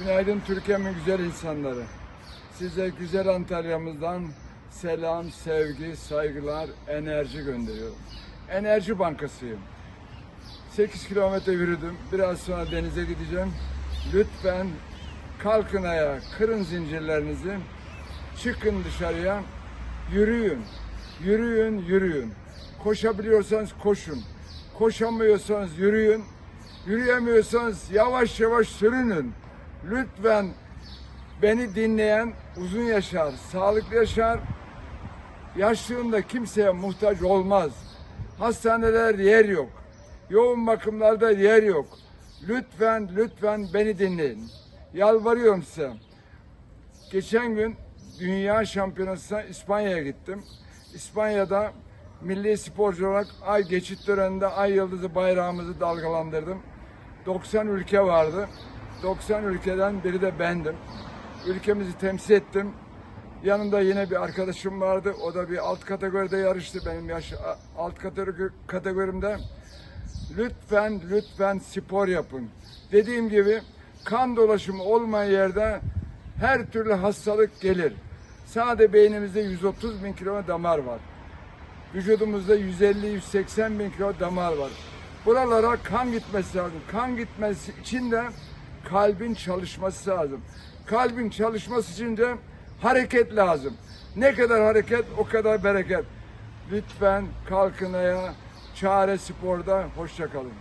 Günaydın Türkiye'min güzel insanları. Size güzel Antalya'mızdan selam, sevgi, saygılar, enerji gönderiyorum. Enerji Bankası'yım. 8 kilometre yürüdüm. Biraz sonra denize gideceğim. Lütfen kalkın ayağa, kırın zincirlerinizi. Çıkın dışarıya. Yürüyün. Yürüyün, yürüyün. Koşabiliyorsanız koşun. Koşamıyorsanız yürüyün. Yürüyemiyorsanız yavaş yavaş sürünün. Lütfen beni dinleyen uzun yaşar, sağlıklı yaşar. Yaşlığında kimseye muhtaç olmaz. Hastaneler yer yok. Yoğun bakımlarda yer yok. Lütfen, lütfen beni dinleyin. Yalvarıyorum size. Geçen gün Dünya Şampiyonası'na İspanya'ya gittim. İspanya'da milli sporcu olarak ay geçit töreninde ay yıldızı bayrağımızı dalgalandırdım. 90 ülke vardı. 90 ülkeden biri de bendim. Ülkemizi temsil ettim. Yanında yine bir arkadaşım vardı. O da bir alt kategoride yarıştı benim yaş alt kategori, kategorimde. Lütfen lütfen spor yapın. Dediğim gibi kan dolaşımı olmayan yerde her türlü hastalık gelir. Sade beynimizde 130 bin kilo damar var. Vücudumuzda 150-180 bin kilo damar var. Buralara kan gitmesi lazım. Kan gitmesi için de kalbin çalışması lazım. Kalbin çalışması için de hareket lazım. Ne kadar hareket o kadar bereket. Lütfen kalkın ayağa. Çare sporda. Hoşça kalın.